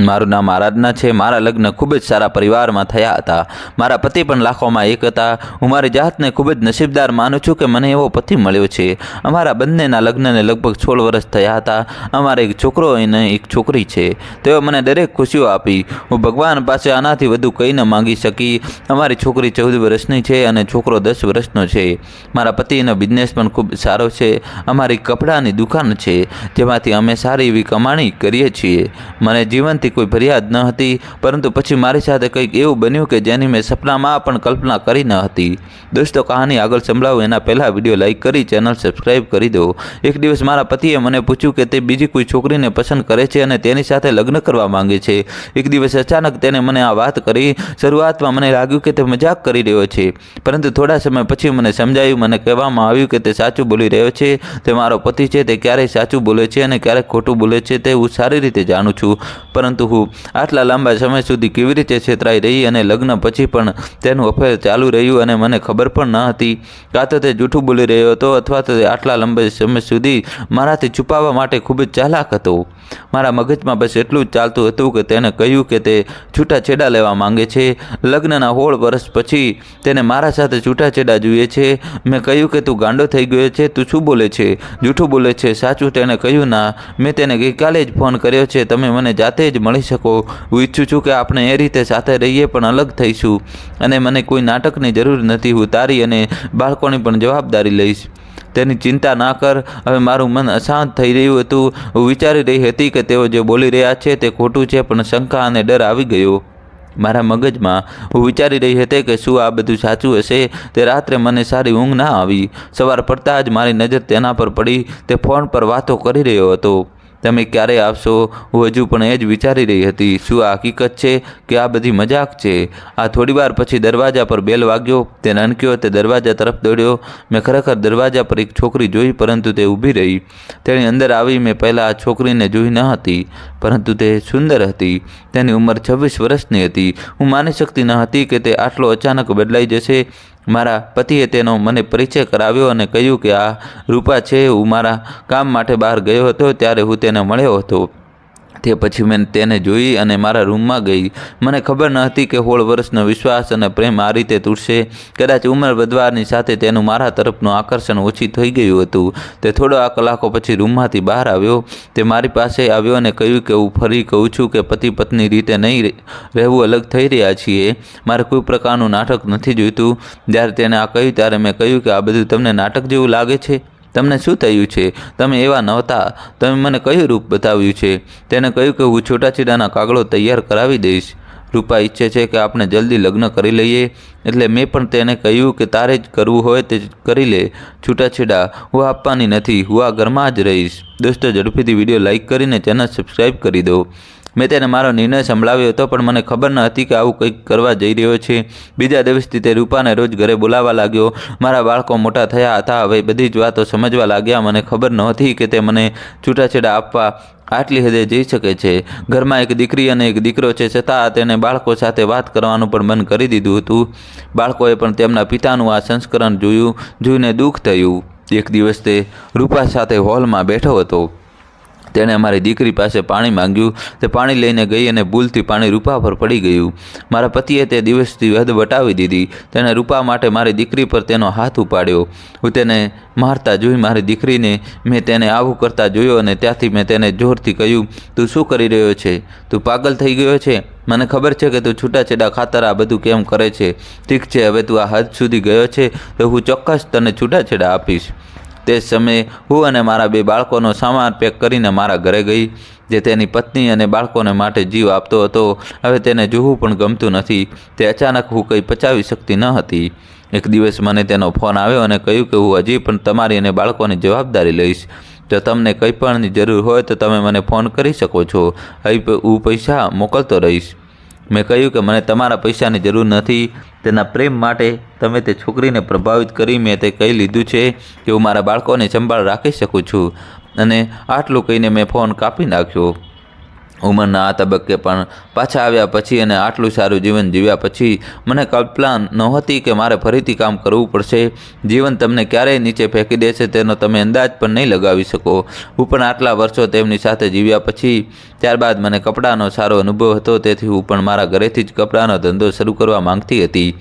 મારું નામ આરાધના છે. મારા લગ્ન ખૂબ જ સારા પરિવારમાં થયા હતા. મારા પતિ પણ લાખોમાં એક હતા. હું મારી જાતને ખૂબ જ નસીબદાર માનું છું કે મને એવો પતિ મળ્યો છે. અમારા બંનેના લગ્નને લગભગ સોળ વર્ષ થયા હતા. અમારે એક છોકરો અને એક છોકરી છે. તેઓ મને દરેક ખુશીઓ આપી. હું ભગવાન પાસે આનાથી વધુ કંઈ ન માંગી શકી. અમારી છોકરી ચૌદ વર્ષની છે અને છોકરો દસ વર્ષનો છે. મારા પતિનો બિઝનેસ પણ ખૂબ સારો છે. અમારી કપડાની દુકાન છે, જેમાંથી અમે સારી એવી કમાણી કરીએ છીએ. મને જીવનથી કોઈ ફરિયાદ ન હતી, પરંતુ પછી મારી સાથે કંઈક એવું બન્યું કે જેની મેં સપનામાં પણ કલ્પના કરી ન હતી. દોસ્તો, કહાની આગળ સંભળાવું, એના પહેલાં વીડિયો લાઇક કરી, ચેનલ સબસ્ક્રાઈબ કરી દો. એક દિવસ મારા પતિએ મને પૂછ્યું કે તે બીજી કોઈ છોકરીને પસંદ કરે છે અને તેની સાથે લગ્ન કરવા માંગે છે. એક દિવસ અચાનક તેને મને આ વાત કરી. શરૂઆતમાં મને લાગ્યું કે તે મજાક કરી રહ્યો છે, પરંતુ થોડા સમય પછી મને સમજાયું, મને કહેવામાં આવ્યું કે તે સાચું બોલી રહ્યો છે. તે મારો પતિ છે, તે ક્યારેય સાચું બોલે છે અને ક્યારેક ખોટું બોલે છે, તે હું સારી રીતે જાણું છું. પરંતુ હું. આટલા લાંબા સમય સુધી કેવી રીતે છેતરાઈ રહી અને લગ્ન પછી પણ તેનું અફેર ચાલુ રહ્યું અને મને ખબર પણ ન હતી. કાં તો તે જૂઠું બોલી રહ્યો હતો અથવા તો આટલા લાંબા સમય સુધી મારાથી છુપાવવા માટે ખૂબ જ ચાલાક હતો. મારા મગજમાં બસ એટલું જ ચાલતું હતું કે તેને કહ્યું કે તે છૂટાછેડા લેવા માંગે છે. લગ્નના હોળ વર્ષ પછી તેને મારા સાથે છૂટાછેડા જોઈએ છે. મેં કહ્યું કે તું ગાંડો થઈ ગયો છે, તું શું બોલે છે? જૂઠું બોલે છે. સાચું તેણે કહ્યું, ના, મેં તેને ગઈકાલે જ ફોન કર્યો છે. તમે મને જાતે જ મળી શકો. હું ઈચ્છું છું કે આપણે એ રીતે સાથે રહીએ, પણ અલગ થઈશું. અને મને કોઈ નાટકની જરૂર નથી. હું તારી અને બાળકોની પણ જવાબદારી લઈશ. તેની ચિંતા ના કર. હવે મારું મન અશાંત થઈ રહ્યું હતું. હું વિચારી રહી હતી કે તેઓ જે બોલી રહ્યા છે તે ખોટું છે, પણ શંકા અને ડર આવી ગયો. મારા મગજમાં હું વિચારી રહી હતી કે શું આ બધું સાચું હશે? તે રાત્રે મને સારી ઊંઘ ના આવી. સવાર પડતાં જ મારી નજર તેના પર પડી. તે ફોન પર વાતો કરી રહ્યો હતો. તમે ક્યારે આવશો હું હજુ પણ એ જ વિચારી રહી હતી. શું આ હકીકત છે કે આ બધી મજાક છે? આ થોડીવાર પછી દરવાજા પર બેલ વાગ્યો, તે નાનક્યો તે દરવાજા તરફ દોડ્યો. મેં ખરેખર દરવાજા પર એક છોકરી જોઈ, પરંતુ તે ઊભી રહી. તેની અંદર આવી, મેં પહેલાં આ છોકરીને જોઈ ન હતી, પરંતુ તે સુંદર હતી. તેની ઉંમર છવ્વીસ વર્ષની હતી. હું માની શકતી ન હતી કે તે આટલો અચાનક બદલાઈ જશે. મારા પતિએ તેનો મને પરિચય કરાવ્યો અને કહ્યું કે આ રૂપા છે, હું મારા કામ માટે બહાર ગયો હતો, ત્યારે હું તેને મળ્યો હતો. તે પછી મેં તેને જોઈ અને મારા રૂમમાં ગઈ. મને ખબર ન હતી કે હોળ વર્ષનો વિશ્વાસ અને પ્રેમ આ રીતે તૂટશે. કદાચ ઉંમર વધવાની સાથે તેનું મારા તરફનું આકર્ષણ ઓછી થઈ ગયું હતું. તે થોડો આ કલાકો પછી રૂમમાંથી બહાર આવ્યો. તે મારી પાસે આવ્યો અને કહ્યું કે હું ફરી કહું છું કે પતિ પત્ની રીતે નહીં રહેવું અલગ થઈ રહ્યા છીએ. મારે કોઈ પ્રકારનું નાટક નથી જોઈતું. જ્યારે તેને આ કહ્યું ત્યારે મેં કહ્યું કે આ બધું તમને નાટક જેવું લાગે છે? તમને શું થયું છે? તમે એવા નહોતા. તમે મને કયું રૂપ બતાવ્યું છે? તેને કહ્યું કે હું છૂટાછેડાના કાગળો તૈયાર કરાવી દઈશ. રૂપા ઈચ્છે છે કે આપણે જલ્દી લગ્ન કરી લઈએ, એટલે મેં પણ તેને કહ્યું કે તારે જ કરવું હોય તે કરી લે. છૂટાછેડા, હું આપવાની નથી, હું આ ઘરમાં જ રહીશ. દોસ્તો, ઝડપીથી વીડિયો લાઇક કરીને ચેનલ સબસ્ક્રાઈબ કરી દો. મેં તેને મારો નિર્ણય સંભળાવ્યો હતો, પણ મને ખબર ન હતી કે આવું કંઈક કરવા જઈ રહ્યો છે. બીજા દિવસથી તે રૂપાને રોજ ઘરે બોલાવવા લાગ્યો. મારા બાળકો મોટા થયા હતા, હવે બધી જ વાતો સમજવા લાગ્યા. મને ખબર નહોતી કે તે મને છૂટાછેડા આપવા આટલી હદે જઈ શકે છે. ઘરમાં એક દીકરી અને એક દીકરો છે, છતાં તેને બાળકો સાથે વાત કરવાનું પણ બંધ કરી દીધું હતું. બાળકોએ પણ તેમના પિતાનું આ સંસ્કરણ જોયું, જોઈને દુઃખ થયું. એક દિવસ તે રૂપા સાથે હોલમાં બેઠો હતો. તેણે અમારી દીકરી પાસે પાણી માંગ્યું. તે પાણી લઈને ગઈ અને ભૂલથી પાણી રૂપા પર પડી ગયું. મારા પતિએ તે દિવસથી હદ વટાવી દીધી. તેણે રૂપા માટે મારી દીકરી પર તેનો હાથ ઉપાડ્યો. હું તેને મારતા જોઈ મારી દીકરીને મેં તેને આવું કરતા જોયો અને ત્યાંથી મેં તેને જોરથી કહ્યું, તું શું કરી રહ્યો છે? તું પાગલ થઈ ગયો છે? મને ખબર છે કે તું છૂટાછેડા ખાતર આ બધું કેમ કરે છે? ઠીક છે, હવે તું આ હદ સુધી ગયો છે તો હું ચોક્કસ તને છૂટાછેડા આપીશ. તે સમયે હું અને મારા બે બાળકોનો સામાન પેક કરીને મારા ઘરે ગઈ, જે તેની પત્ની અને બાળકોને માટે જીવ આપતો હતો. હવે તેને જોવું પણ ગમતું નથી. તે અચાનક હું કંઈ પચાવી શકતી ન હતી. એક દિવસ મને તેનો ફોન આવ્યો અને કહ્યું કે હું હજી પણ તમારી અને બાળકોની જવાબદારી લઈશ. જો તમને કંઈ પણની જરૂર હોય તો તમે મને ફોન કરી શકો છો. હવે હું પૈસા મોકલતો રહીશ. મેં કહ્યું કે મને તમારા પૈસાની જરૂર નથી. તેના પ્રેમ માટે તમે તે છોકરીને પ્રભાવિત કરી મેં તે કહી લીધું છે કે હું મારા બાળકોને સંભાળ રાખી શકું છું. અને આટલું કહીને મેં ફોન કાપી નાખ્યો. ઉંમરના આ તબક્કે પણ પાછા આવ્યા પછી અને આટલું સારું જીવન જીવ્યા પછી મને કલ્પના નહોતી કે મારે ફરીથી કામ કરવું પડશે. જીવન તમને ક્યારેય નીચે ફેંકી દેશે તેનો તમે અંદાજ પણ નહીં લગાવી શકો. હું પણ આટલા વર્ષો તેમની સાથે જીવ્યા પછી ત્યારબાદ મને કપડાનો સારો અનુભવ હતો. તેથી હું પણ મારા ઘરેથી જ કપડાનો ધંધો શરૂ કરવા માંગતી હતી.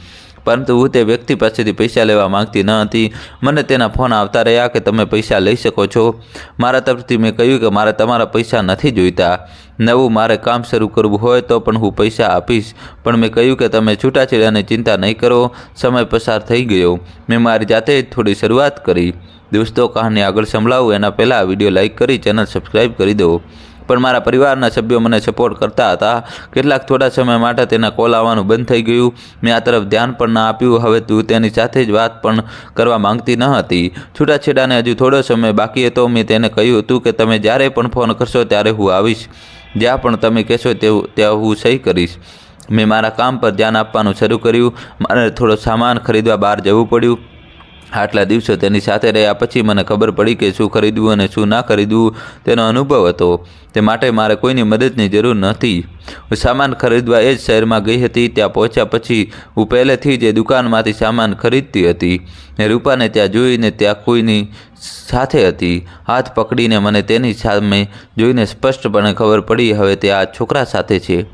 પરંતુ હું તે વ્યક્તિ પાસેથી પૈસા લેવા માંગતી ન હતી. મને તેના ફોન આવતા રહ્યા કે તમે પૈસા લઈ શકો છો. મારા તરફથી મેં કહ્યું કે મારે તમારા પૈસા નથી જોઈતા. નવું મારે કામ શરૂ કરવું હોય તો પણ હું પૈસા આપીશ. પણ મેં કહ્યું કે તમે છૂટાછેડાની ચિંતા નહીં કરો. સમય પસાર થઈ ગયો. મેં મારી જાતે જ થોડી શરૂઆત કરી. દોસ્તો, કહાની આગળ સંભળાવું. એના પહેલાં વીડિયો લાઇક કરી, ચેનલ સબસ્ક્રાઈબ કરી દો. પણ મારા પરિવારના સભ્યો મને સપોર્ટ કરતા હતા. કેટલાક થોડા સમય માટે તેના કોલ આવવાનું બંધ થઈ ગયું. મેં આ તરફ ધ્યાન પણ ના આપ્યું. હવે તું તેની સાથે જ વાત પણ કરવા માંગતી ન હતી. છૂટાછેડાને હજુ થોડો સમય બાકી હતો. મેં તેને કહ્યું હતું કે તમે જ્યારે પણ ફોન કરશો ત્યારે હું આવીશ. જ્યાં પણ તમે કહેશો તેવું, ત્યાં હું સહી કરીશ. મેં મારા કામ પર ધ્યાન આપવાનું શરૂ કર્યું. મારે થોડો સામાન ખરીદવા બહાર જવું પડ્યું. આટલા દિવસો તેની સાથે રહ્યા પછી મને ખબર પડી કે શું ખરીદવું અને શું ના ખરીદવું તેનો અનુભવ હતો. તે માટે મારે કોઈની મદદની જરૂર હું સામાન ખરીદવા એ જ શહેરમાં ગઈ હતી. ત્યાં પહોંચ્યા પછી હું પહેલેથી જ એ દુકાનમાંથી સામાન ખરીદતી હતી ને રૂપાને ત્યાં જોઈને ત્યાં કોઈની સાથે હતી. હાથ પકડીને મને તેની સામે જોઈને સ્પષ્ટપણે ખબર પડી, હવે તે આ છોકરા સાથે છે.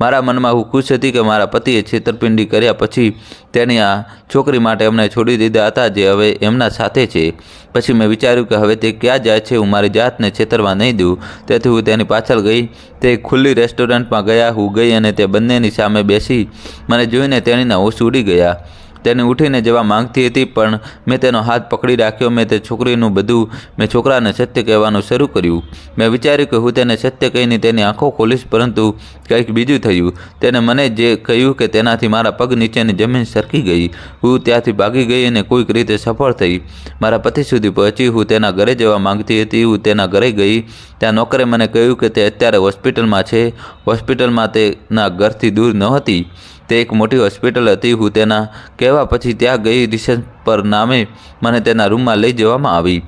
મારા મનમાં હું ખુશ હતી કે મારા પતિએ છેતરપિંડી કર્યા પછી તેની આ છોકરી માટે અમને છોડી દીધા હતા જે હવે એમના સાથે છે. પછી મેં વિચાર્યું કે હવે તે ક્યાં જાય છે? હું મારી જાતને છેતરવા નહીં દઉં. તેથી હું તેની પાછળ ગઈ. તે ખુલ્લી રેસ્ટોરન્ટમાં ગયા હું ગઈ અને તે બંનેની સામે બેસી. મને જોઈને તેણીના હોશ ઉડી ગયા. તેને ઉઠીને જવા માંગતી હતી, પણ મેં તેનો હાથ પકડી રાખ્યો. મેં તે છોકરીનું બધું, મેં છોકરાને સત્ય કહેવાનું શરૂ કર્યું. મેં વિચાર્યું કે હું તેને સત્ય કહીને તેની આંખો ખોલીશ, પરંતુ કંઈક બીજું થયું. તેને મને જે કહ્યું કે તેનાથી મારા પગ નીચેની જમીન સરકી ગઈ. હું ત્યાંથી ભાગી ગઈ અને કોઈક રીતે સફળ થઈ. મારા પતિ સુધી પહોંચી. હું તેના ઘરે જવા માંગતી હતી. હું તેના ઘરે ગઈ. ત્યાં નોકરે મને કહ્યું કે તે અત્યારે હોસ્પિટલમાં છે. હોસ્પિટલમાં તેના ઘરથી દૂર નહોતી તે એક મોટી હોસ્પિટલ હતી. હું તેના કહેવા પછી ત્યાં ગઈ રિસેપ્શન પર નામે મને તેના રૂમમાં લઈ જવામાં આવી.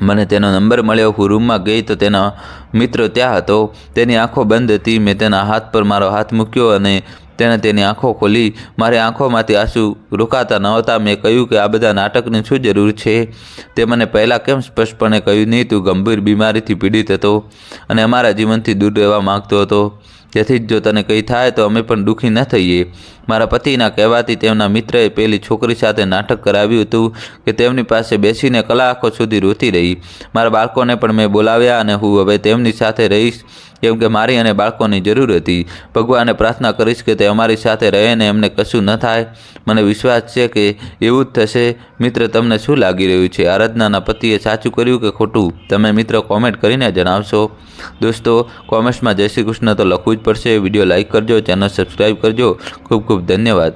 મને તેનો નંબર મળ્યો. હું રૂમમાં ગઈ તો તેના મિત્ર ત્યાં હતો. તેની આંખો બંધ હતી. મેં તેના હાથ પર મારો હાથ મૂક્યો અને તેણે તેની આંખો ખોલી. મારી આંખોમાંથી આંસુ રોકાતા નહોતા. મેં કહ્યું કે આ બધા નાટકની શું જરૂર છે? તે મને પહેલાં કેમ સ્પષ્ટપણે કહ્યું, નહીં, તું ગંભીર બીમારીથી પીડિત હતો અને અમારા જીવનથી દૂર રહેવા માગતો હતો. તેથી જ જો તને કંઈ થાય તો અમે પણ દુઃખી ન થઈએ. મારા પતિના કહેવાથી તેમના મિત્રએ પેલી છોકરી સાથે નાટક કરાવ્યું હતું કે તેમની પાસે બેસીને કલાકો સુધી રોતી રહી. મારા બાળકોને પણ મેં બોલાવ્યા અને હું હવે તેમની સાથે રહીશ. કેમ કે મારી અને બાળકોની જરૂર હતી. ભગવાને પ્રાર્થના કરીશ કે તે અમારી સાથે રહે ને એમને કશું ન થાય. મને વિશ્વાસ છે કે એવું જ થશે. મિત્ર, તમને શું લાગી રહ્યું છે? આરાધનાના પતિએ સાચું કર્યું કે ખોટું? તમે મિત્ર કોમેન્ટ કરીને જણાવશો. દોસ્તો કોમેન્ટ્સમાં જય શ્રી કૃષ્ણ તો લખવું જ પડશે. વીડિયો લાઇક કરજો ચેનલ સબસ્ક્રાઈબ કરજો. ખૂબ ખૂબ ધન્યવાદ.